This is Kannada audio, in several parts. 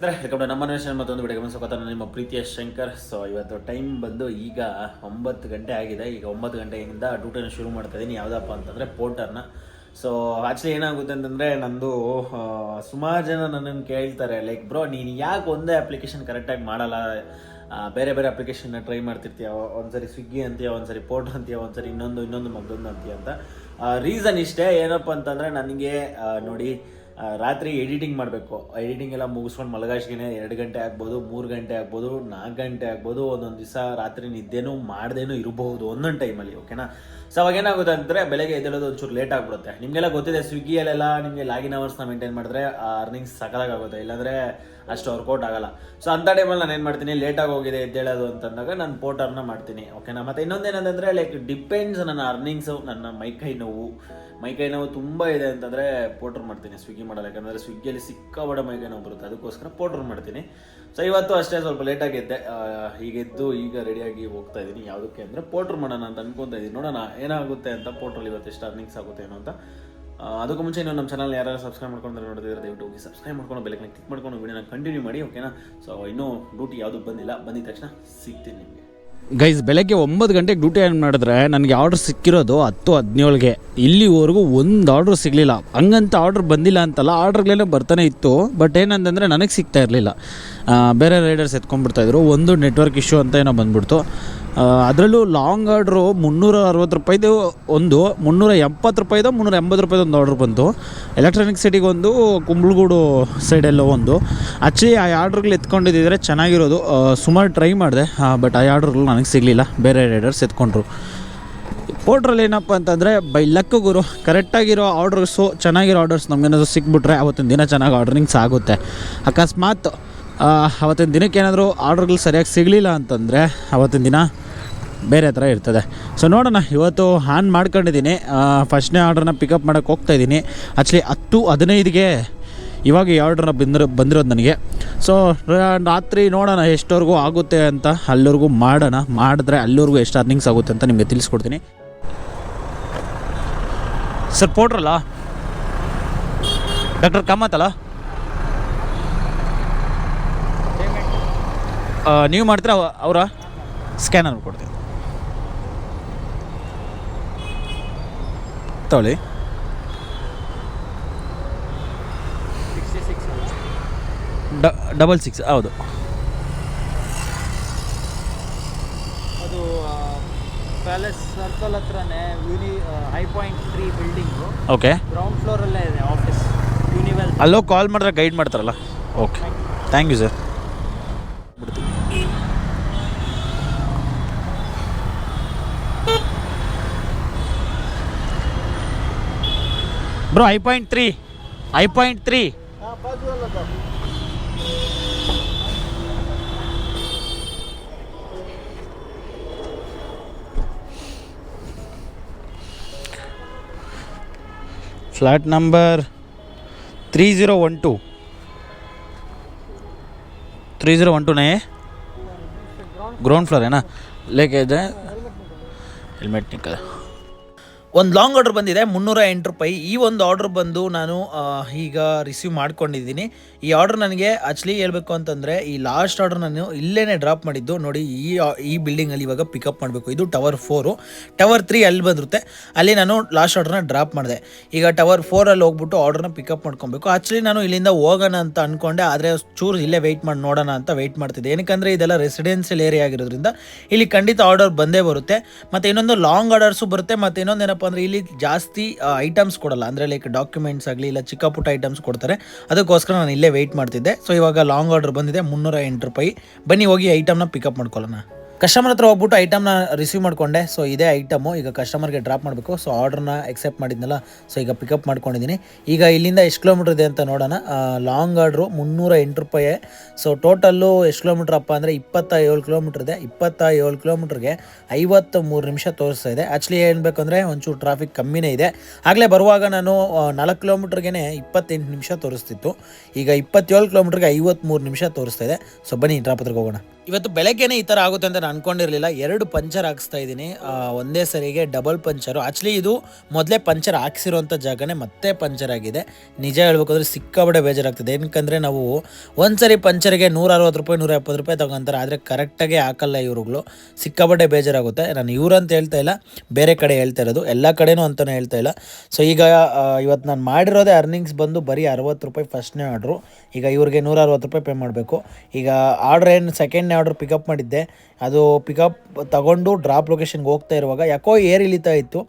ಅಂದರೆ ಯಾಕಂದ್ರೆ ನಮ್ಮ ನೇಷನ್ ಮತ್ತೊಂದು ವಿಡಿಯೋ ಸ್ವಾಗತ. ನಿಮ್ಮ ಪ್ರೀತಿಯ ಶಂಕರ್. ಸೊ ಇವತ್ತು ಟೈಮ್ ಬಂದು ಈಗ ಒಂಬತ್ತು ಗಂಟೆ ಆಗಿದೆ. ಈಗ ಒಂಬತ್ತು ಗಂಟೆಯಿಂದ ಡ್ಯೂಟಿನ ಶುರು ಮಾಡ್ತಾ ಇದ್ದೀನಿ ಯಾವುದಪ್ಪ ಅಂತಂದರೆ ಪೋರ್ಟರ್ನ ಸೊ ಆ್ಯಕ್ಚುಲಿ ಏನಾಗುತ್ತೆ ಅಂತಂದರೆ, ನಂದು ಸುಮಾರು ಜನ ನನ್ನನ್ನು ಕೇಳ್ತಾರೆ ಲೈಕ್ ಬ್ರೋ ನೀನು ಯಾಕೆ ಒಂದೇ ಅಪ್ಲಿಕೇಶನ್ ಕರೆಕ್ಟಾಗಿ ಮಾಡಲ್ಲ? ಬೇರೆ ಬೇರೆ ಅಪ್ಲಿಕೇಶನ್ನ ಟ್ರೈ ಮಾಡ್ತಿರ್ತೀಯ? ಒಂದ್ಸರಿ ಸ್ವಿಗ್ಗಿ ಅಂತೀಯ? ಒಂದ್ಸರಿ ಪೋರ್ಟರ್ ಅಂತೀಯ? ಒಂದ್ಸರಿ ಇನ್ನೊಂದು ಇನ್ನೊಂದು ಮಗ್ದೊಂದು ಅಂತೀಯ? ಅಂತ ರೀಸನ್ ಇಷ್ಟೇ. ಏನಪ್ಪ ಅಂತಂದರೆ, ನನಗೆ ನೋಡಿ ರಾತ್ರಿ ಎಡಿಟಿಂಗ್ ಮಾಡಬೇಕು. ಎಡಿಟಿಂಗ್ ಎಲ್ಲ ಮುಗಿಸ್ಕೊಂಡು ಮಲಗಾಶ್ಗೆ ಎರಡು ಗಂಟೆ ಆಗ್ಬೋದು, ಮೂರು ಗಂಟೆ ಆಗ್ಬೋದು, ನಾಲ್ಕು ಗಂಟೆ ಆಗ್ಬೋದು, ಒಂದೊಂದು ದಿವಸ ರಾತ್ರಿ ನಿದ್ದೆನೂ ಮಾಡ್ದೇನೂ ಇರಬಹುದು ಒಂದೊಂದು ಟೈಮಲ್ಲಿ ಓಕೆನಾ ಸೊ ಅವಾಗ ಏನಾಗುತ್ತೆ ಅಂದರೆ ಬೆಳಗ್ಗೆ ಎದ್ದೇಳೋದು ಒಂಚೂರು ಲೇಟ್ ಆಗಿಬಿಡುತ್ತೆ. ನಿಮಗೆಲ್ಲ ಗೊತ್ತಿದೆ ಸ್ವಿಗ್ಗಿಯಲ್ಲೆಲ್ಲ ನಿಮಗೆ ಲಾಗಿನ್ ಅವರ್ಸ್ನ ಮೇಂಟೈನ್ ಮಾಡಿದ್ರೆ ಅರ್ನಿಂಗ್ಸ್ ಸಕಲಾಗುತ್ತೆ ಇಲ್ಲಾಂದರೆ ಅಷ್ಟು ವರ್ಕೌಟ್ ಆಗಲ್ಲ. ಸೊ ಅಂಥ ಟೈಮಲ್ಲಿ ನಾನು ಏನು ಮಾಡ್ತೀನಿ ಲೇಟಾಗಿ ಹೋಗಿದೆ, ಎದ್ದೇಳೋದು ಅಂತಂದಾಗ ನಾನು ಪೋಟರ್ನ ಮಾಡ್ತೀನಿ. ಓಕೆನಾ ಮತ್ತು ಇನ್ನೊಂದೇನಂತಂದರೆ ಲೈಕ್ ಡಿಪೆಂಡ್ಸ್ ನನ್ನ ಅರ್ನಿಂಗ್ಸು ನನ್ನ ಮೈಕೈ ನೋವು. ಮೈಕೈ ನೋವು ತುಂಬ ಇದೆ ಅಂತಂದರೆ ಪೋಟರ್ ಮಾಡ್ತೀನಿ ಸ್ವಿಗ್ಗಿ ಮಾಡಲ್ಲ. ಯಾಕಂದರೆ ಸ್ವಿಗ್ಗಿಯಲ್ಲಿ ಸಿಕ್ಕಾಬಡ ಮೈಕೈ ನೋವು ಬರುತ್ತೆ. ಅದಕ್ಕೋಸ್ಕರ ಪೋಟರ್ ಮಾಡ್ತೀನಿ. ಸೊ ಇವತ್ತು ಅಷ್ಟೇ ಸ್ವಲ್ಪ ಲೇಟಾಗಿ ಎದ್ದೆ ಹೀಗೆದ್ದು ಈಗ ರೆಡಿಯಾಗಿ ಹೋಗ್ತಾ ಇದ್ದೀನಿ. ಯಾವುದಕ್ಕೆ ಅಂದರೆ ಪೋಟ್ರ್ ಮಾಡೋಣ ಅಂತ ಅನ್ಕೊತಾ ಇದ್ದೀನಿ. ನೋಡೋಣ ಏನಾಗುತ್ತೆ ಅಂತ ಪೋಟ್ರಲ್ಲಿ ಇವತ್ತು ಎಷ್ಟು ಅರ್ನಿಂಗ್ಸ್ ಆಗುತ್ತೆ ಏನೋ ಅಂತ. ಅದಕ್ಕೂ ಮುಂಚೆ ನೀವು ನಮ್ಮ ಚಾನಲ್ ಯಾರು ಸಬ್ಸ್ಕ್ರೈಬ್ ಮಾಡ್ಕೊಂಡು ನೋಡಿದ್ರೆ ದಯವಿಟ್ಟು ಹೋಗಿ ಸಬ್ಸ್ಕ್ರೈಬ್ ಮಾಡ್ಕೊಂಡು ಬೆಲೆಗೆ ಕ್ಲಿಕ್ ಮಾಡ್ಕೊಂಡು ವಿಡಿಯೋನ ಕಂಟಿನ್ಯೂ ಮಾಡಿ ಓಕೆನಾ ಸೊ ಇನ್ನೂ ಡ್ಯೂಟಿ ಯಾವುದು ಬಂದಿಲ್ಲ. ಬಂದಿದ ತಕ್ಷಣ ಸಿಗ್ತೀನಿ ನಿಮಗೆ. ಗೈಸ್ ಬೆಳಗ್ಗೆ ಒಂಬತ್ತು ಗಂಟೆಗೆ ಡ್ಯೂಟಿ ಏನು ಮಾಡಿದ್ರೆ ನನಗೆ ಆರ್ಡ್ರ್ ಸಿಕ್ಕಿರೋದು ಹತ್ತು ಹದಿನೇಳಿಗೆ. ಇಲ್ಲಿವರೆಗೂ ಒಂದು ಆರ್ಡ್ರ್ ಸಿಗಲಿಲ್ಲ. ಹಂಗಂತ ಆರ್ಡ್ರ್ ಬಂದಿಲ್ಲ ಅಂತಲ್ಲ ಆರ್ಡ್ರ್ಗಳೇ ಬರ್ತಾನೆ ಇತ್ತು. ಬಟ್ ಏನಂತಂದರೆ ನನಗೆ ಸಿಗ್ತಾ ಇರಲಿಲ್ಲ. ಬೇರೆ ರೈಡರ್ಸ್ ಎತ್ಕೊಂಡ್ಬಿಡ್ತಾಯಿದ್ರು ಒಂದು ನೆಟ್ವರ್ಕ್ ಇಶ್ಯೂ ಅಂತ ಏನೋ ಬಂದ್ಬಿಡ್ತು. ಅದರಲ್ಲೂ ಲಾಂಗ್ ಆರ್ಡ್ರು ಮುನ್ನೂರ ಅರವತ್ತು ರೂಪಾಯಿದು ಒಂದು, ಮುನ್ನೂರ ಎಪ್ಪತ್ತು ರೂಪಾಯಿದು, ಮುನ್ನೂರ ಎಂಬತ್ತು ರೂಪಾಯಿದು ಒಂದು ಆರ್ಡ್ರ್ ಬಂತು. ಎಲೆಕ್ಟ್ರಾನಿಕ್ ಸಿಟಿಗೆ ಒಂದು, ಕುಂಬಳಗೂಡು ಸೈಡೆಲ್ಲೋ ಒಂದು. ಆ್ಯಕ್ಚುಲಿ ಆ ಆರ್ಡ್ರ್ಗಳು ಎತ್ಕೊಂಡಿದ್ದಿದ್ರೆ ಚೆನ್ನಾಗಿರೋದು. ಸುಮಾರು ಟ್ರೈ ಮಾಡಿದೆ. ಬಟ್ ಆ ಆರ್ಡ್ರ್ಗಳು ನನಗೆ ಸಿಗಲಿಲ್ಲ. ಬೇರೆ ರೈಡರ್ಸ್ ಎತ್ಕೊಂಡ್ರು. ಪೋರ್ಟ್ರಲ್ಲಿ ಏನಪ್ಪ ಅಂತಂದರೆ ಬೈ ಲಕ್ ಗುರು ಕರೆಕ್ಟಾಗಿರೋ ಆರ್ಡರ್ಸು ಚೆನ್ನಾಗಿರೋ ಆರ್ಡರ್ಸ್ ನಮಗೇನಾದ್ರು ಸಿಕ್ಬಿಟ್ರೆ ಅವತ್ತಿನ ದಿನ ಚೆನ್ನಾಗಿ ಆರ್ಡ್ರಿಂಗ್ಸ್ ಆಗುತ್ತೆ ಅಕಸ್ಮಾತ್ ಅವತ್ತಿನ ದಿನಕ್ಕೆ ಏನಾದರೂ ಆರ್ಡ್ರ್ಗಳು ಸರಿಯಾಗಿ ಸಿಗಲಿಲ್ಲ ಅಂತಂದರೆ, ಅವತ್ತಿನ ದಿನ ಬೇರೆ ಥರ ಇರ್ತದೆ. ಸೊ ನೋಡೋಣ, ಇವತ್ತು ಆನ್ ಮಾಡ್ಕೊಂಡಿದ್ದೀನಿ. ಫಸ್ಟ್ನೇ ಆರ್ಡ್ರನ್ನ ಪಿಕಪ್ ಮಾಡೋಕ್ಕೆ ಹೋಗ್ತಾ ಇದ್ದೀನಿ. ಆ್ಯಕ್ಚುಲಿ ಹತ್ತು ಹದಿನೈದಿಗೆ ಇವಾಗ ಈ ಆರ್ಡ್ರನ್ನ ಬಂದಿರೋ ಬಂದಿರೋದು ನನಗೆ. ಸೊ ರಾತ್ರಿ ನೋಡೋಣ ಎಷ್ಟವರೆಗೂ ಆಗುತ್ತೆ ಅಂತ ಅಲ್ಲಿವರೆಗೂ ಮಾಡೋಣ. ಮಾಡಿದ್ರೆ ಅಲ್ಲಿವರೆಗೂ ಎಷ್ಟು ಅರ್ನಿಂಗ್ಸ್ ಆಗುತ್ತೆ ಅಂತ ನಿಮಗೆ ತಿಳಿಸ್ಕೊಡ್ತೀನಿ. ಸರ್ ಪೋಟ್ರಲ್ಲ ಡಾಕ್ಟರ್ ಕಾಮತ್ ಅಲ್ಲ? ಆ, ನೀವು ಮಾಡ್ತೀರಾ ಅವ- ಅವರ? ಸ್ಕ್ಯಾನರ್ ಕೊಡ್ತೀನಿ. ತಗೊಳ್ಳಿ. ಡ ಡಬಲ್ ಸಿಕ್ಸ್ ಹೌದು. ಅದು ಪ್ಯಾಲೇಸ್ ಸರ್ಕಲ್ ಹತ್ರನೇ uni high point three building okay ground ಫ್ಲೋರಲ್ಲೇ ಇದೆ ಆಫೀಸ್ ಯೂನಿವೆಲ್ ಅಲ್ಲೋ ಕಾಲ್ ಮಾಡಿದ್ರೆ ಗೈಡ್ ಮಾಡ್ತಾರಲ್ಲ. Okay thank you sir bro I point three I point three flat number three zero one two. Three zero one టూనే? Ground ఫ్లోరేనా లేకపోతే హెల్మెట్ కదా. ಒಂದು ಲಾಂಗ್ ಆರ್ಡರ್ ಬಂದಿದೆ, ಮುನ್ನೂರ ಎಂಟು ರೂಪಾಯಿ. ಈ ಒಂದು ಆರ್ಡರ್ ಬಂದು ನಾನು ಈಗ ರಿಸೀವ್ ಮಾಡ್ಕೊಂಡಿದ್ದೀನಿ. ಈ ಆರ್ಡರ್ ನನಗೆ ಆ್ಯಕ್ಚುಲಿ ಹೇಳಬೇಕು ಅಂತಂದರೆ, ಈ ಲಾಸ್ಟ್ ಆರ್ಡರ್ ನಾನು ಇಲ್ಲೇ ಡ್ರಾಪ್ ಮಾಡಿದ್ದು. ನೋಡಿ, ಈ ಈ ಬಿಲ್ಡಿಂಗಲ್ಲಿ ಇವಾಗ ಪಿಕಪ್ ಮಾಡಬೇಕು. ಇದು ಟವರ್ ಫೋರು ಟವರ್ ತ್ರೀ ಅಲ್ಲಿ ಬಂದಿರುತ್ತೆ ಅಲ್ಲಿ ನಾನು ಲಾಸ್ಟ್ ಆರ್ಡರ್ನ ಡ್ರಾಪ್ ಮಾಡಿದೆ. ಈಗ ಟವರ್ ಫೋರಲ್ಲಿ ಹೋಗ್ಬಿಟ್ಟು ಆರ್ಡ್ರನ್ನ ಪಿಕಪ್ ಮಾಡ್ಕೊಬೇಕು. ಆ್ಯಕ್ಚುಲಿ ನಾನು ಇಲ್ಲಿಂದ ಹೋಗೋಣ ಅಂತ ಅಂದ್ಕೊಂಡೆ ಆದರೆ ಚೂರು ಇಲ್ಲೇ ವೆಯ್ಟ್ ಮಾಡಿ, ನೋಡೋಣ ಅಂತ ವೆಯ್ಟ್ ಮಾಡ್ತಿದ್ದೆ. ಏನಕ್ಕಂದರೆ, ಇದೆಲ್ಲ ರೆಸಿಡೆನ್ಷಿಯಲ್ ಏರಿಯಾ ಆಗಿರೋದ್ರಿಂದ, ಇಲ್ಲಿ ಖಂಡಿತ ಆರ್ಡರ್ ಬಂದೇ ಬರುತ್ತೆ. ಮತ್ತು ಇನ್ನೊಂದು ಲಾಂಗ್ ಆರ್ಡರ್ಸು ಬರುತ್ತೆ. ಮತ್ತು ಇನ್ನೊಂದು ಏನಪ್ಪ ಅಂದರೆ ಇಲ್ಲಿ ಜಾಸ್ತಿ ಐಟಮ್ಸ್ ಕೊಡಲ್ಲ. ಅಂದರೆ ಲೈಕ್ ಡಾಕ್ಯುಮೆಂಟ್ಸ್ ಆಗಲಿ, ಇಲ್ಲ ಚಿಕ್ಕ ಪುಟ್ಟ ಐಟಮ್ಸ್ ಕೊಡ್ತಾರೆ. ಅದಕ್ಕೋಸ್ಕರ ನಾನು ಇಲ್ಲೇ ವೆಯ್ಟ್ ಮಾಡ್ತಿದ್ದೆ. ಸೊ ಇವಾಗ ಲಾಂಗ್ ಆರ್ಡರ್ ಬಂದಿದೆ, ಮುನ್ನೂರ ಎಂಟು ರೂಪಾಯಿ. ಬನ್ನಿ ಹೋಗಿ ಐಟಮ್ನ ಪಿಕಪ್ ಮಾಡ್ಕೊಳ್ಳೋಣ. ಕಸ್ಟಮರ್ ಹತ್ರ ಹೋಗ್ಬಿಟ್ಟು ಐಟಮ್ನ ರಿಸೀವ್ ಮಾಡಿಕೊಂಡೆ. ಸೊ ಇದೇ ಐಟಮು ಈಗ ಕಸ್ಟಮರ್ಗೆ ಡ್ರಾಪ್ ಮಾಡಬೇಕು. ಸೊ ಆರ್ಡ್ರನ್ನ ಎಕ್ಸೆಪ್ಟ್ ಮಾಡಿದ್ನಲ್ಲ. ಸೊ ಈಗ ಪಿಕಪ್ ಮಾಡ್ಕೊಂಡಿದ್ದೀನಿ ಈಗ ಇಲ್ಲಿಂದ ಎಷ್ಟು ಕಿಲೋಮೀಟ್ರ್ ಇದೆ ಅಂತ ನೋಡೋಣ. ಲಾಂಗ್ ಆರ್ಡ್ರು ಮುನ್ನೂರ ಎಂಟು ರೂಪಾಯಿ. ಸೊ ಟೋಟಲ್ಲು ಎಷ್ಟು ಕಿಲೋಮೀಟ್ರ್ ಅಪ್ಪ ಅಂದರೆ ಇಪ್ಪತ್ತ ಏಳು ಕಿಲೋಮೀಟ್ರ್ ಇದೆ. ಇಪ್ಪತ್ತ ಏಳು ಕಿಲೋಮೀಟ್ರಿಗೆ ಐವತ್ತ ಮೂರು ನಿಮಿಷ ತೋರಿಸ್ತಾ ಇದೆ. ಆ್ಯಕ್ಚುಲಿ ಅಂದರೆ ಒಂಚೂರು ಟ್ರಾಫಿಕ್ ಕಮ್ಮಿನೇ ಇದೆ. ಆಗಲೇ ಬರುವಾಗ ನಾನು ನಾಲ್ಕು ಕಿಲೋಮೀಟ್ರ್ಗೆ ಇಪ್ಪತ್ತೆಂಟು ನಿಮಿಷ ತೋರಿಸ್ತಿತ್ತು. ಈಗ ಇಪ್ಪತ್ತೇಳು ಕಿಲೋಮೀಟ್ರಿಗೆ ಐವತ್ತ್ಮೂರು ನಿಮಿಷ ತೋರಿಸ್ತಾ ಇದೆ. ಸೊ ಬನ್ನಿ ಡ್ರಾಪ್ ಹತ್ರಕ್ಕೆ ಹೋಗೋಣ. ಇವತ್ತು ಬೆಳಗ್ಗೆನೆ ಈ ಥರ ಆಗುತ್ತೆ ಅಂತ ನಾನು ಅನ್ಕೊಂಡಿರಲಿಲ್ಲ. ಎರಡು ಪಂಚರ್ ಹಾಕ್ಸ್ತಾ ಇದ್ದೀನಿ. ಒಂದೇ ಸರಿಗೆ ಡಬಲ್ ಪಂಚರು. ಆ್ಯಕ್ಚುಲಿ ಇದು ಮೊದಲೇ ಪಂಚರ್ ಹಾಕ್ಸಿರೋಂಥ ಜಾಗನೇ ಮತ್ತೆ ಪಂಚರ್ ಆಗಿದೆ. ನಿಜ ಹೇಳ್ಬೇಕಾದ್ರೆ ಸಿಕ್ಕಾಬಡೆ ಬೇಜಾರಾಗ್ತದೆ. ಏನಕ್ಕಂದರೆ ನಾವು ಒಂದ್ಸರಿ ಪಂಚರ್ಗೆ ನೂರ ಅರವತ್ತು ರೂಪಾಯಿ ನೂರ ಎಪ್ಪತ್ತು ರೂಪಾಯಿ ತಗೊಂತಾರೆ. ಆದರೆ ಕರೆಕ್ಟಾಗಿ ಹಾಕಲ್ಲ ಇವ್ರುಗಳು. ಸಿಕ್ಕಾಬಡೆ ಬೇಜಾರಾಗುತ್ತೆ. ನಾನು ಇವ್ರಂತ ಹೇಳ್ತಾ ಇಲ್ಲ. ಬೇರೆ ಕಡೆ ಹೇಳ್ತಾ ಇರೋದು. ಎಲ್ಲ ಕಡೆನೂ ಅಂತಲೇ ಹೇಳ್ತಾ ಇಲ್ಲ. ಸೊ ಈಗ ಇವತ್ತು ನಾನು ಮಾಡಿರೋದೇ ಅರ್ನಿಂಗ್ಸ್ ಬಂದು ಬರೀ ಅರವತ್ತು ರೂಪಾಯಿ ಫಸ್ಟ್ನೇ ಆರ್ಡ್ರು ಈಗ ಇವ್ರಿಗೆ ನೂರ ಅರವತ್ತು ರೂಪಾಯಿ ಪೇ ಮಾಡಬೇಕು. ಈಗ ಆರ್ಡ್ರ್ ಏನು ಸೆಕೆಂಡ್ನೇ ಆರ್ಡ್ರ್ ಪಿಕಪ್ ಮಾಡಿದ್ದೆ. ಅದು ಪಿಕಪ್ ತಗೊಂಡು ಡ್ರಾಪ್ ಲೊಕೇಶನ್ಗೆ ಹೋಗ್ತಾ ಇರುವಾಗ ಯಾಕೋ ಏರ್ ಇಳಿತಾ ಇತ್ತು.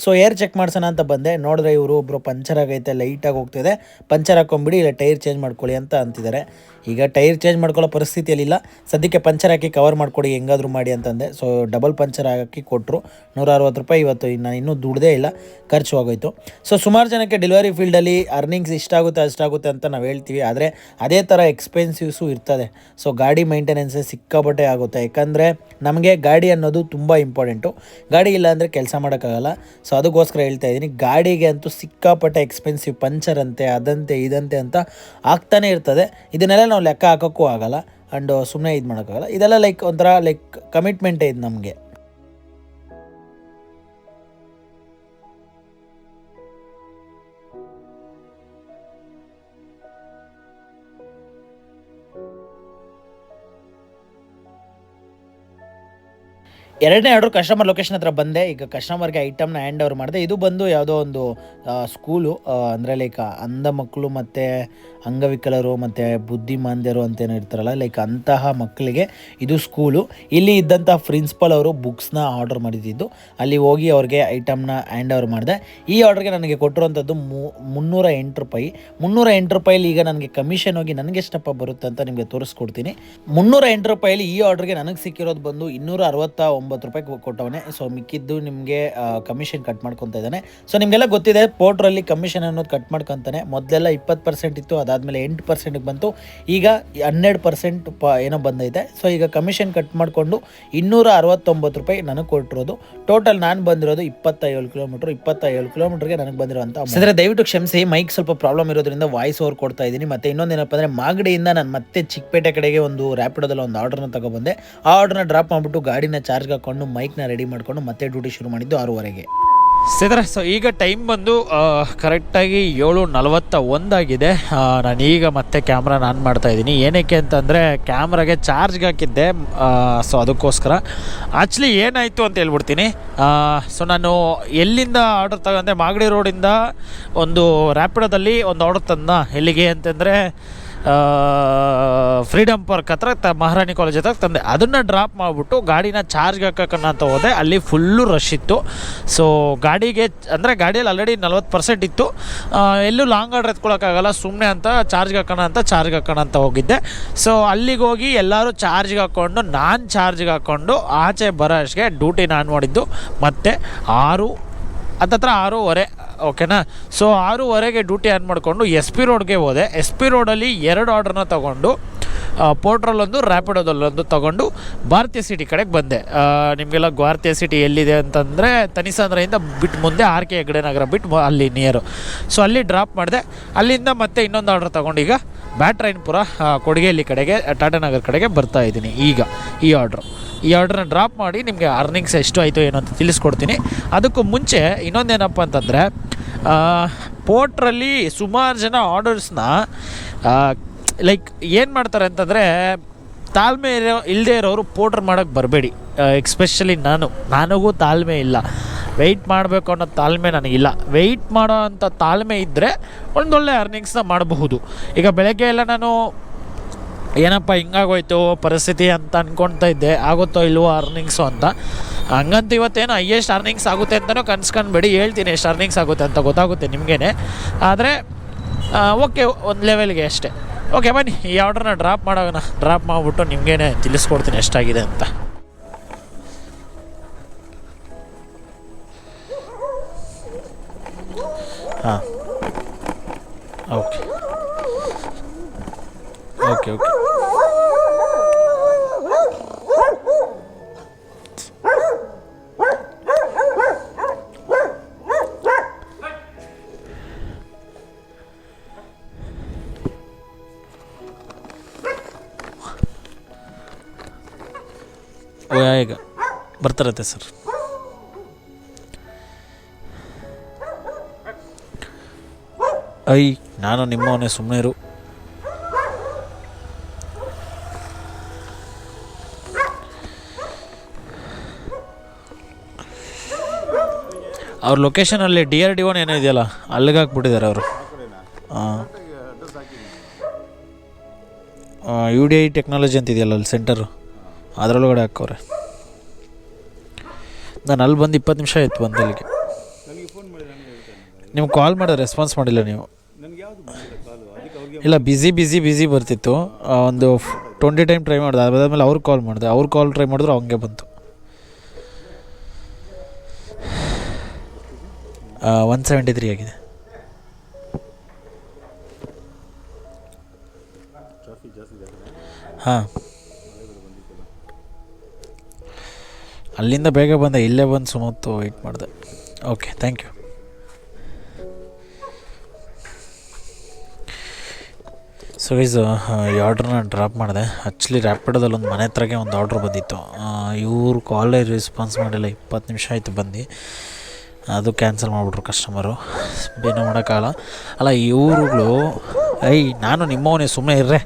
ಸೊ ಏರ್ ಚೆಕ್ ಮಾಡ್ಸೋಣ ಅಂತ ಬಂದೆ. ನೋಡಿದ್ರೆ ಇವರು ಒಬ್ಬರು ಪಂಚರ್ ಆಗೈತೆ ಲೈಟಾಗಿ ಹೋಗ್ತಿದೆ. ಪಂಚರ್ ಹಾಕೊಂಬಿಡಿ, ಇಲ್ಲ ಟೈರ್ ಚೇಂಜ್ ಮಾಡ್ಕೊಳ್ಳಿ ಅಂತ ಅಂತಿದ್ದಾರೆ. ಈಗ ಟೈರ್ ಚೇಂಜ್ ಮಾಡ್ಕೊಳ್ಳೋ ಪರಿಸ್ಥಿತಿಯಲ್ಲಿಲ್ಲ ಸದ್ಯಕ್ಕೆ ಪಂಚರ್ ಹಾಕಿ ಕವರ್ ಮಾಡಿಕೊಡಿ, ಹೆಂಗಾದ್ರೂ ಮಾಡಿ ಅಂತಂದೆ. ಸೊ ಡಬಲ್ ಪಂಚರ್ ಹಾಕಿ ಕೊಟ್ಟರು ನೂರ ರೂಪಾಯಿ ಇವತ್ತು ನಾನು ಇನ್ನೂ ದುಡ್ದೇ ಇಲ್ಲ. ಖರ್ಚು ಆಗೋಯ್ತು. ಸೊ ಸುಮಾರು ಜನಕ್ಕೆ ಡೆಲಿವರಿ ಫೀಲ್ಡಲ್ಲಿ ಅರ್ನಿಂಗ್ಸ್ ಇಷ್ಟಾಗುತ್ತೆ, ಅಷ್ಟಾಗುತ್ತೆ ಅಂತ ನಾವು ಹೇಳ್ತೀವಿ. ಆದರೆ, ಅದೇ ಥರ ಎಕ್ಸ್ಪೆನ್ಸಿವ್ಸು ಇರ್ತದೆ. ಸೊ ಗಾಡಿ ಮೈಂಟೆನೆನ್ಸೇ ಸಿಕ್ಕಾಪಟ್ಟೆ ಆಗುತ್ತೆ. ಯಾಕಂದರೆ ನಮಗೆ ಗಾಡಿ ಅನ್ನೋದು ತುಂಬ ಇಂಪಾರ್ಟೆಂಟು. ಗಾಡಿ ಇಲ್ಲ ಅಂದರೆ ಕೆಲಸ ಮಾಡೋಕ್ಕಾಗಲ್ಲ. ಸೊ ಅದಕ್ಕೋಸ್ಕರ ಹೇಳ್ತಾ ಇದ್ದೀನಿ, ಗಾಡಿಗೆ ಅಂತೂ ಸಿಕ್ಕಾಪಟ್ಟೆ ಎಕ್ಸ್ಪೆನ್ಸಿವ್ ಪಂಚರ್ ಅಂತೆ, ಅದಂತೆ, ಇದಂತೆ ಅಂತ ಆಗ್ತಾನೆ ಇರ್ತದೆ. ಇದನ್ನೆಲ್ಲ ನಾವು ಲೆಕ್ಕ ಹಾಕೋಕ್ಕೂ ಆಗಲ್ಲ. ಆ್ಯಂಡ್ ಸುಮ್ಮನೆ ಇದು ಮಾಡೋಕ್ಕಾಗಲ್ಲ. ಇದೆಲ್ಲ ಲೈಕ್ ಒಂಥರ ಲೈಕ್ ಕಮಿಟ್ಮೆಂಟೇ ಇದು ನಮಗೆ. ಎರಡನೇ ಆರ್ಡ್ರು ಕಸ್ಟಮರ್ ಲೊಕೇಶನ್ ಹತ್ರ ಬಂದೆ. ಈಗ ಕಸ್ಟಮರ್ಗೆ ಐಟಮ್ನ ಹ್ಯಾಂಡ್ ಓವರ್ ಮಾಡಿದೆ. ಇದು ಬಂದು ಯಾವುದೋ ಒಂದು ಸ್ಕೂಲು ಅಂದರೆ ಲೈಕ್ ಅಂಧ ಮಕ್ಕಳು ಮತ್ತು ಅಂಗವಿಕಲರು ಮತ್ತು ಬುದ್ಧಿಮಾಂದ್ಯರು ಅಂತೇನೋ ಇರ್ತಾರಲ್ಲ ಲೈಕ್ ಅಂತಹ ಮಕ್ಕಳಿಗೆ ಇದು ಸ್ಕೂಲು ಇಲ್ಲಿ ಇದ್ದಂಥ ಪ್ರಿನ್ಸಿಪಲ್ ಅವರು ಬುಕ್ಸ್ನ ಆರ್ಡರ್ ಮಾಡಿದ್ದು. ಅಲ್ಲಿ ಹೋಗಿ ಅವ್ರಿಗೆ ಐಟಮ್ನ ಹ್ಯಾಂಡ್ ಓವರ್ ಮಾಡಿದೆ. ಈ ಆರ್ಡ್ರಿಗೆ ನನಗೆ ಕೊಟ್ಟಿರುವಂಥದ್ದು ಮು- ಮುನ್ನೂರ ಎಂಟು ರೂಪಾಯಿ. ಮುನ್ನೂರ ಎಂಟು ರೂಪಾಯಿಲಿ ಈಗ ನನಗೆ ಕಮಿಷನ್ ಹೋಗಿ ನನಗೆ ಎಷ್ಟಪ್ಪ ಬರುತ್ತೆ ಅಂತ ನಿಮಗೆ ತೋರಿಸ್ಕೊಡ್ತೀನಿ. ಮುನ್ನೂರ ಎಂಟು ರೂಪಾಯಿಲಿ ಈ ಆರ್ಡ್ರಿಗೆ ನನಗೆ ಸಿಕ್ಕಿರೋದು ಬಂದು ಇನ್ನೂರ ಅರವತ್ತ ಒಂಬತ್ತು ರೂಪಾಯಿ ಕೊಟ್ಟವನೆ. ಸೊ ಮಿಕ್ಕಿದ್ದು ನಿಮಗೆ ಕಮಿಷನ್ ಕಟ್ ಮಾಡ್ಕೊತಾ ಇದ್ದಾನೆ. ಸೊ ನಿಮಗೆಲ್ಲ ಗೊತ್ತಿದೆ ಪೋರ್ಟ್ರಲ್ಲಿ ಕಮಿಷನ್ ಅನ್ನೋದು ಕಟ್ ಮಾಡ್ಕೊತಾನೆ. ಮೊದಲೆಲ್ಲ ಇಪ್ಪತ್ತು ಪರ್ಸೆಂಟ್ ಇತ್ತು, ಅದಾದಮೇಲೆ ಎಂಟು ಪರ್ಸೆಂಟ್ಗೆ ಬಂತು. ಈಗ ಹನ್ನೆರಡು ಪರ್ಸೆಂಟ್ ಪ, ಏನೋ ಬಂದೈತೆ. ಸೊ ಈಗ ಕಮಿಷನ್ ಕಟ್ ಮಾಡಿಕೊಂಡು ಇನ್ನೂರ ಅರವತ್ತೊಂಬತ್ತು ರೂಪಾಯಿ ನನಗೆ ಕೊಟ್ಟಿರೋದು. ಟೋಟಲ್ ನಾನು ಬಂದಿರೋದು ಇಪ್ಪತ್ತೇಳು ಕಿಲೋಮೀಟ್ರ್ ಇಪ್ಪತ್ತೇಳು ಕಿಲೋಮೀಟ್ರಿಗೆ ನನಗೆ ಬಂದಿರುವಂಥ ಅಂದರೆ ದಯವಿಟ್ಟು ಕ್ಷಮಿಸಿ ಮೈಕ್ ಸ್ವಲ್ಪ ಪ್ರಾಬ್ಲಮ್ ಇರೋದ್ರಿಂದ ವಾಯ್ಸ್ ಓವರ್ ಕೊಡ್ತಾ ಇದ್ದೀನಿ. ಮತ್ತು ಇನ್ನೊಂದೇನಪ್ಪ ಅಂದರೆ, ಮಾಗಡಿಯಿಂದ ನಾನು ಮತ್ತೆ ಚಿಕ್ಕಪೇಟೆ ಕಡೆಗೆ ಒಂದು ರ್ಯಾಪಿಡೋದಲ್ಲಿ ಒಂದು ಆರ್ಡರ್ನ ತಗೊಬಂದೆ. ಆ ಆರ್ಡರ್ನ ಡ್ರಾಪ್ ಮಾಡಿಬಿಟ್ಟು ಗಾಡಿನ ಚಾರ್ಜ್ ಹಾಕೊಂಡು ಮೈಕ್ನ ರೆಡಿ ಮಾಡಿಕೊಂಡು ಮತ್ತೆ ಡ್ಯೂಟಿ ಶುರು ಮಾಡಿದ್ದು ಆರೂವರೆಗೆ. ಸ್ನೇಹಿತರೆ ಸೊ ಈಗ ಟೈಮ್ ಬಂದು ಕರೆಕ್ಟಾಗಿ ಏಳು ನಲವತ್ತ ಒಂದಾಗಿದೆ ನಾನು ಈಗ ಮತ್ತೆ ಕ್ಯಾಮ್ರಾನ ಆನ್ ಮಾಡ್ತಾ ಇದ್ದೀನಿ. ಏನಕ್ಕೆ ಅಂತಂದರೆ ಕ್ಯಾಮ್ರಾಗೆ ಚಾರ್ಜ್ಗೆ ಹಾಕಿದ್ದೆ ಸೊ ಅದಕ್ಕೋಸ್ಕರ. ಆ್ಯಕ್ಚುಲಿ ಏನಾಯಿತು ಅಂತ ಹೇಳ್ಬಿಡ್ತೀನಿ. ಸೊ ನಾನು ಎಲ್ಲಿಂದ ಆರ್ಡರ್ ತಗೊಂಡೆ, ಮಾಗಡಿ ರೋಡಿಂದ ಒಂದು ರ್ಯಾಪಿಡೋದಲ್ಲಿ ಒಂದು ಆರ್ಡರ್ ತಂದ. ಎಲ್ಲಿಗೆ ಅಂತಂದರೆ ಫ್ರೀಡಮ್ ಪಾರ್ಕ್ ಹತ್ರ ತ, ಮಹಾರಾಣಿ ಕಾಲೇಜ್ ಹತ್ರ ತಂದೆ. ಅದನ್ನು ಡ್ರಾಪ್ ಮಾಡಿಬಿಟ್ಟು ಗಾಡಿನ ಚಾರ್ಜ್ಗೆ ಹಾಕೋಕ್ಕನ್ನ ಅಂತ ಹೋದೆ. ಅಲ್ಲಿ ಫುಲ್ಲು ರಶ್ ಇತ್ತು. ಸೊ ಗಾಡಿಗೆ, ಅಂದರೆ ಗಾಡಿಯಲ್ಲಿ ಆಲ್ರೆಡಿ ನಲ್ವತ್ತು ಪರ್ಸೆಂಟ್ ಇತ್ತು. ಎಲ್ಲೂ ಲಾಂಗ್ ಆರ್ಡ್ರ್ ಎತ್ಕೊಳ್ಳೋಕ್ಕಾಗಲ್ಲ ಸುಮ್ಮನೆ ಅಂತ ಚಾರ್ಜ್ಗೆ ಹಾಕೋಣ ಅಂತ ಚಾರ್ಜ್ಗೆ ಹಾಕೋಣ ಅಂತ ಹೋಗಿದ್ದೆ. ಸೊ ಅಲ್ಲಿಗೆ ಹೋಗಿ ಎಲ್ಲರೂ ಚಾರ್ಜ್ಗೆ ಹಾಕ್ಕೊಂಡು ನಾನು ಚಾರ್ಜ್ಗೆ ಹಾಕ್ಕೊಂಡು ಆಚೆ ಬರೋ ಅಷ್ಟಿಗೆ ಡ್ಯೂಟಿ ನಾನು ಮಾಡಿದ್ದು. ಮತ್ತು ಆರು, ಹತ್ತತ್ರ ಆರೂವರೆ ಓಕೆನಾ? ಸೊ ಆರೂವರೆಗೆ ಡ್ಯೂಟಿ ಆನ್ ಮಾಡಿಕೊಂಡು ಎಸ್ ಪಿ ರೋಡ್ಗೆ ಹೋದೆ. ಎಸ್ ಪಿ ರೋಡಲ್ಲಿ ಎರಡು ಆರ್ಡ್ರನ್ನ ತೊಗೊಂಡು ಪೋರ್ಟ್ರಲ್ಲೊಂದು ರ್ಯಾಪಿಡೋದಲ್ಲೊಂದು ತೊಗೊಂಡು ಭಾರತೀಯ ಸಿಟಿ ಕಡೆಗೆ ಬಂದೆ. ನಿಮಗೆಲ್ಲ ಭಾರತೀಯ ಸಿಟಿ ಎಲ್ಲಿದೆ ಅಂತಂದರೆ ತನಿಸಂದ್ರೆಯಿಂದ ಬಿಟ್ಟು ಮುಂದೆ ಆರ್ ಕೆ ಹೆಗ್ಡೆ ನಗರ ಬಿಟ್ಟು ಅಲ್ಲಿ ನಿಯರು ಸೊ ಅಲ್ಲಿ ಡ್ರಾಪ್ ಮಾಡಿದೆ. ಅಲ್ಲಿಂದ ಮತ್ತೆ ಇನ್ನೊಂದು ಆರ್ಡ್ರ್ ತೊಗೊಂಡು ಈಗ ಬ್ಯಾಟ್ರೈನ್ಪುರ ಕೊಡಗೇಲಿ ಕಡೆಗೆ ಟಾಟಾನಗರ್ ಕಡೆಗೆ ಬರ್ತಾ ಇದ್ದೀನಿ ಈಗ ಈ ಆರ್ಡ್ರು ಈ ಆರ್ಡ್ರನ್ನ ಡ್ರಾಪ್ ಮಾಡಿ ನಿಮಗೆ ಅರ್ನಿಂಗ್ಸ್ ಎಷ್ಟು ಆಯಿತು ಏನು ಅಂತ ತಿಳಿಸ್ಕೊಡ್ತೀನಿ. ಅದಕ್ಕೂ ಮುಂಚೆ ಇನ್ನೊಂದೇನಪ್ಪ ಅಂತಂದರೆ ಪೋರ್ಟ್ರಲ್ಲಿ ಸುಮಾರು ಜನ ಆರ್ಡರ್ಸ್ನ ಲೈಕ್ ಏನು ಮಾಡ್ತಾರೆ ಅಂತಂದರೆ, ತಾಳ್ಮೆ ಇರೋ ಇಲ್ಲದೆ ಇರೋರು ಪೋರ್ಟ್ರ್ ಮಾಡೋಕ್ಕೆ ಬರಬೇಡಿ. ಎಕ್ಸ್ಪೆಷಲಿ ನಾನು. ನನಗೂ ತಾಳ್ಮೆ ಇಲ್ಲ. ವೆಯ್ಟ್ ಮಾಡಬೇಕು ಅನ್ನೋ ತಾಳ್ಮೆ ನನಗಿಲ್ಲ. ವೆಯ್ಟ್ ಮಾಡೋ ಅಂಥ ತಾಳ್ಮೆ ಇದ್ದರೆ ಒಂದೊಳ್ಳೆ ಅರ್ನಿಂಗ್ಸ್ನ ಮಾಡಬಹುದು. ಈಗ ಬೆಳಗ್ಗೆ ಎಲ್ಲ ನಾನು ಏನಪ್ಪ, ಹಿಂಗಾಗೋಯ್ತು? ಪರಿಸ್ಥಿತಿ ಅಂತ ಅಂದ್ಕೊಳ್ತಾ ಇದ್ದೆ. ಆಗುತ್ತೋ ಇಲ್ವೋ ಅರ್ನಿಂಗ್ಸು ಅಂತ. ಹಂಗಂತ ಇವತ್ತೇನು ಹೈಯೆಸ್ಟ್ ಅರ್ನಿಂಗ್ಸ್ ಆಗುತ್ತೆ ಅಂತಲೂ ಕನ್ಸ್ಕೊಂಡ್ಬೇಡಿ. ಹೇಳ್ತೀನಿ, ಎಷ್ಟು ಅರ್ನಿಂಗ್ಸ್ ಆಗುತ್ತೆ ಅಂತ ಗೊತ್ತಾಗುತ್ತೆ ನಿಮಗೇನೆ. ಆದರೆ ಓಕೆ ಒಂದು ಲೆವೆಲ್ಗೆ ಅಷ್ಟೇ. ಓಕೆ ಬನ್ನಿ, ಈ ಆರ್ಡ್ರನ್ನ ಡ್ರಾಪ್ ಮಾಡೋಣ. ಡ್ರಾಪ್ ಮಾಡಿಬಿಟ್ಟು ನಿಮಗೇನೆ ತಿಳಿಸ್ಕೊಡ್ತೀನಿ ಎಷ್ಟಾಗಿದೆ ಅಂತ. ಈಗ ಬರ್ತಾರತ್ತೆ ಸರ್. ಐ, ನಾನು ನಿಮ್ಮವನೇ ಸುಮ್ಮನೆ ಇರು. ಅವ್ರ ಲೊಕೇಶನಲ್ಲಿ ಡಿ ಆರ್ ಡಿ ಒನ್ ಏನೋ ಇದೆಯಲ್ಲ, ಅಲ್ಲಿಗೆ ಹಾಕ್ಬಿಟ್ಟಿದ್ದಾರೆ ಅವರು. ಹಾಂ ಯು ಡಿ ಐ ಟೆಕ್ನಾಲಜಿ ಅಂತಿದೆಯಲ್ಲ ಅಲ್ಲಿ ಸೆಂಟರು ಅದರೊಳಗಡೆ ಹಾಕವ್ರೆ. ನಾನು ಅಲ್ಲಿ ಬಂದು ಇಪ್ಪತ್ತು ನಿಮಿಷ ಆಯ್ತು ಬಂದು ಅಲ್ಲಿಗೆ. ನಿಮ್ಗೆ ಕಾಲ್ ಮಾಡೋ ರೆಸ್ಪಾನ್ಸ್ ಮಾಡಿಲ್ಲ ನೀವು. ಇಲ್ಲ ಬ್ಯುಸಿ ಬ್ಯುಸಿ ಬ್ಯುಸಿ ಬರ್ತಿತ್ತು. ಒಂದು ಟ್ವೆಂಟಿ ಟೈಮ್ ಟ್ರೈ ಮಾಡಿದೆ. ಅದಾದಮೇಲೆ ಅವ್ರು ಕಾಲ್ ಮಾಡಿದೆ. ಅವ್ರು ಕಾಲ್ ಟ್ರೈ ಮಾಡಿದ್ರು ಹಂಗೆ ಬಂತು. ಒನ್ ಸೆವೆಂಟಿ ತ್ರೀ ಆಗಿದೆ. ಹಾಂ. ಅಲ್ಲಿಂದ ಬೇಗ ಬಂದೆ, ಇಲ್ಲೇ ಬಂದು ಸುಮತ್ತು ವೆಯ್ಟ್ ಮಾಡಿದೆ. Okay thank you so is ಈ ಆರ್ಡ್ರನ್ನ ಡ್ರಾಪ್ ಮಾಡಿದೆ. ಆ್ಯಕ್ಚುಲಿ ರ್ಯಾಪಿಡೋದಲ್ಲಿ ಒಂದು ಮನೆ ಹತ್ರಗೆ ಒಂದು ಆರ್ಡ್ರ್ ಬಂದಿತ್ತು. ಇವರು ಕಾಲೇ ರೆಸ್ಪಾನ್ಸ್ ಮಾಡಿಲ್ಲ, ಇಪ್ಪತ್ತು ನಿಮಿಷ ಆಯಿತು ಬಂದು. ಅದು ಕ್ಯಾನ್ಸಲ್ ಮಾಡಿಬಿಟ್ರು ಕಸ್ಟಮರು ಏನೂ ಮಾಡೋಕ್ಕಾಗಲ್ಲ. ಅಲ್ಲ, ಇವ್ರುಗಳು ಐ ನಾನು ನಿಮ್ಮವನೇ ಸುಮ್ಮನೆ ಇರ್ರೆ.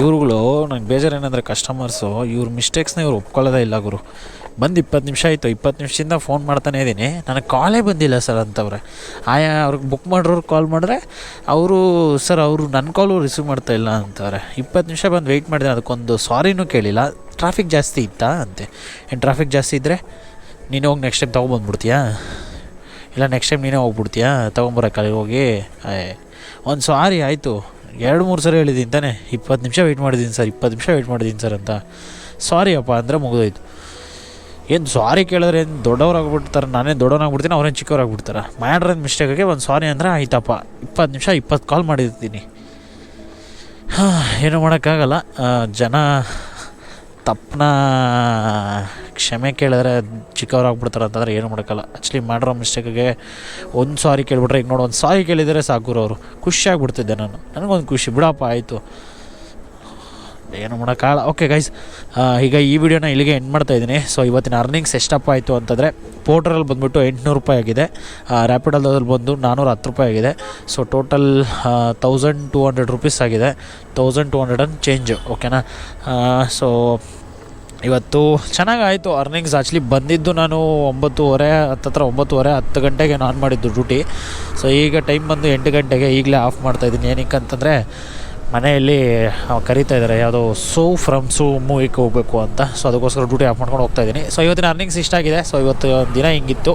ಇವ್ರುಗಳು ನನಗೆ ಬೇಜಾರು ಏನಂದರೆ ಕಸ್ಟಮರ್ಸು ಇವ್ರ ಮಿಸ್ಟೇಕ್ಸ್ನ ಇವ್ರು ಒಪ್ಕೊಳ್ಳೋದೇ ಇಲ್ಲ ಗುರು. ಬಂದು ಇಪ್ಪತ್ತು ನಿಮಿಷ ಆಯಿತು, ಇಪ್ಪತ್ತು ನಿಮಿಷದಿಂದ ಫೋನ್ ಮಾಡ್ತಾನೇ ಇದ್ದೀನಿ. ನನಗೆ ಕಾಲೇ ಬಂದಿಲ್ಲ ಸರ್ ಅಂತವ್ರೆ. ಆಯಾ, ಅವ್ರಿಗೆ ಬುಕ್ ಮಾಡಿರೋರು ಕಾಲ್ ಮಾಡಿದ್ರೆ ಅವರು ಸರ್ ಅವರು ನನ್ನ ಕಾಲು ರಿಸೀವ್ ಮಾಡ್ತಾ ಇಲ್ಲ ಅಂತವ್ರೆ. ಇಪ್ಪತ್ತು ನಿಮಿಷ ಬಂದು ವೆಯ್ಟ್ ಮಾಡಿದೆ, ಅದಕ್ಕೊಂದು ಸಾರಿನೂ ಕೇಳಿಲ್ಲ. ಟ್ರಾಫಿಕ್ ಜಾಸ್ತಿ ಇತ್ತಾ ಅಂತೆ. ಏನು ಟ್ರಾಫಿಕ್ ಜಾಸ್ತಿ ಇದ್ದರೆ ನೀನು ಹೋಗಿ ನೆಕ್ಸ್ಟ್ ಟೈಮ್ ತೊಗೊಂಬಂದ್ಬಿಡ್ತೀಯಾ? ಇಲ್ಲ ನೆಕ್ಸ್ಟ್ ಟೈಮ್ ನೀನೇ ಹೋಗ್ಬಿಡ್ತೀಯಾ? ತೊಗೊಂಬರಕ್ಕೆ ಅಲ್ಲಿ ಹೋಗಿ. ಒಂದು ಸಾರಿ ಆಯಿತು. ಎರಡು ಮೂರು ಸರಿ ಹೇಳಿದ್ದೀನಿ ತಾನೆ. ಇಪ್ಪತ್ತು ನಿಮಿಷ ವೆಯ್ಟ್ ಮಾಡಿದ್ದೀನಿ ಸರ್ ಇಪ್ಪತ್ತು ನಿಮಿಷ ವೆಯ್ಟ್ ಮಾಡಿದ್ದೀನಿ ಸರ್ ಅಂತ. ಸಾರಿ ಅಪ್ಪ ಅಂದರೆ ಮುಗಿದೋಯ್ತು. ಏನು ಸಾರಿ ಕೇಳಿದ್ರೆ ಏನು ದೊಡ್ಡವ್ರಾಗ್ಬಿಡ್ತಾರೆ, ನಾನೇ ದೊಡ್ಡವನಾಗ್ಬಿಡ್ತೀನಿ, ಅವ್ರೇನು ಚಿಕ್ಕವರಾಗ್ಬಿಡ್ತಾರೆ. ಮಾಡ್ರೇನು ಮಿಸ್ಟೇಕಿಗೆ ಒಂದು ಸಾರಿ ಅಂದರೆ, ಆಯ್ತಪ್ಪ, ಇಪ್ಪತ್ತು ನಿಮಿಷ, ಇಪ್ಪತ್ತು ಕಾಲ್ ಮಾಡಿರ್ತೀನಿ. ಹಾಂ, ಏನು ಮಾಡೋಕ್ಕಾಗಲ್ಲ. ಜನ ತಪ್ಪನ ಕ್ಷಮೆ ಕೇಳಿದ್ರೆ ಚಿಕ್ಕವರಾಗ್ಬಿಡ್ತಾರೆ ಅಂತಂದರೆ ಏನು ಮಾಡೋಕ್ಕಲ್ಲ. ಆ್ಯಕ್ಚುಲಿ ಮಾಡಿರೋ ಮಿಸ್ಟೇಕಿಗೆ ಒಂದು ಸಾರಿ ಕೇಳಿಬಿಟ್ರೆ ಈಗ ನೋಡಿ ಒಂದು ಸಾರಿ ಕೇಳಿದರೆ ಸಾಕು ಅವರು. ಖುಷಿಯಾಗ್ಬಿಡ್ತಿದ್ದೆ ನಾನು. ನನಗೊಂದು ಖುಷಿ. ಬಿಡಪ್ಪ, ಆಯಿತು. ಏನು ಮಾಡೋಕ್ಕಾಗಲ್ಲ. ಓಕೆ ಗೈಸ್ ಈಗ ಈ ವಿಡಿಯೋನ ಇಲ್ಲಿಗೆ ಎಂಡ್ ಮಾಡ್ತಾ ಇದ್ದೀನಿ. ಸೊ ಇವತ್ತಿನ ಅರ್ನಿಂಗ್ಸ್ ಎಷ್ಟಪ್ಪ ಆಯಿತು ಅಂತಂದರೆ ಪೋರ್ಟ್ರಲ್ಲಿ ಬಂದುಬಿಟ್ಟು ಎಂಟುನೂರು ರೂಪಾಯಿ ಆಗಿದೆ. ರ್ಯಾಪಿಡಲ್ದಲ್ಲಿ ಬಂದು ನಾನ್ನೂರ ಹತ್ತು ರೂಪಾಯಿ ಆಗಿದೆ. So total thousand two hundred rupees ಆಗಿದೆ. Thousand two hundred and change ಓಕೆನಾ ಸೊ ಇವತ್ತು ಚೆನ್ನಾಗಾಯಿತು ಅರ್ನಿಂಗ್ಸ್ ಆ್ಯಕ್ಚುಲಿ ಬಂದಿದ್ದು ನಾನು ಒಂಬತ್ತುವರೆ, ಹತ್ತತ್ರ ಒಂಬತ್ತುವರೆ, ಹತ್ತು ಗಂಟೆಗೆ ನಾನು ಮಾಡಿದ್ದು ಡ್ಯೂಟಿ ಸೊ ಈಗ ಟೈಮ್ ಬಂದು ಎಂಟು ಗಂಟೆಗೆ ಈಗಲೇ ಆಫ್ ಮಾಡ್ತಾಯಿದ್ದೀನಿ ಏನಕ್ಕೆ ಅಂತಂದರೆ ಮನೆಯಲ್ಲಿ ಕರೀತಾ ಇದ್ದಾರೆ ಯಾವುದೋ ಸೋ ಫ್ರಮ್ ಸೋ ಮೂವಿಗೆ ಹೋಗಬೇಕು ಅಂತ. ಸೊ ಅದಕ್ಕೋಸ್ಕರ ಡ್ಯೂಟಿ ಆಫ್ ಮಾಡ್ಕೊಂಡು ಹೋಗ್ತಾ ಇದ್ದೀನಿ. ಸೊ ಇವತ್ತಿನ ಅರ್ನಿಂಗ್ಸ್ ಇಷ್ಟ ಆಗಿದೆ. ಸೊ ಇವತ್ತು ಒಂದು ದಿನ ಹಿಂಗಿತ್ತು.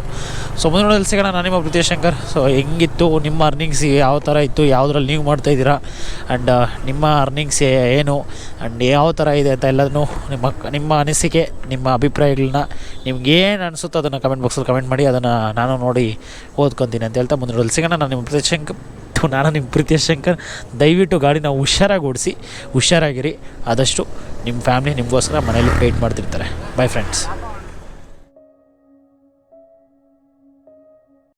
ಸೊ ಮುಂದಿನ ಸಿಗೋಣ. ನಾನು ನಿಮ್ಮ ಪ್ರೀತಿ ಶಂಕರ್. ಸೊ ಹೆಂಗಿತ್ತು ನಿಮ್ಮ ಅರ್ನಿಂಗ್ಸ್ ಯಾವ ಥರ ಇತ್ತು, ಯಾವುದ್ರಲ್ಲಿ ನೀವು ಮಾಡ್ತಾ ಇದ್ದೀರಾ? ಆ್ಯಂಡ್ ನಿಮ್ಮ ಅರ್ನಿಂಗ್ಸ್ ಏನು? ಆ್ಯಂಡ್ ಯಾವ ಥರ ಇದೆ ಅಂತ ಎಲ್ಲದನ್ನು ನಿಮ್ಮ ನಿಮ್ಮ ಅನಿಸಿಕೆ, ನಿಮ್ಮ ಅಭಿಪ್ರಾಯಗಳನ್ನ ನಿಮ್ಗೆ ಏನು ಅನಿಸುತ್ತೋ ಅದನ್ನು ಕಮೆಂಟ್ ಬಾಕ್ಸಲ್ಲಿ ಕಮೆಂಟ್ ಮಾಡಿ. ಅದನ್ನು ನಾನು ನೋಡಿ ಓದ್ಕೊತೀನಿ ಅಂತ ಹೇಳ್ತಾ ಮುಂದಿನ ಸಿಗೋಣ. ನಾನು ನಿಮ್ಮ ಪ್ರೀತಿ ಶಂಕರ್ ನಾನು ನಿಮ್ಮ ಪ್ರೀತಿಯ ಶಂಕರ್, ದಯವಿಟ್ಟು ಗಾಡಿನ ಹುಷಾರಾಗಿ ಓಡಿಸಿ, ಹುಷಾರಾಗಿರಿ. ಆದಷ್ಟು ನಿಮ್ಮ ಫ್ಯಾಮ್ಲಿ ನಿಮಗೋಸ್ಕರ ಮನೇಲಿ ವೆಯ್ಟ್ ಮಾಡ್ತಿರ್ತಾರೆ. By friends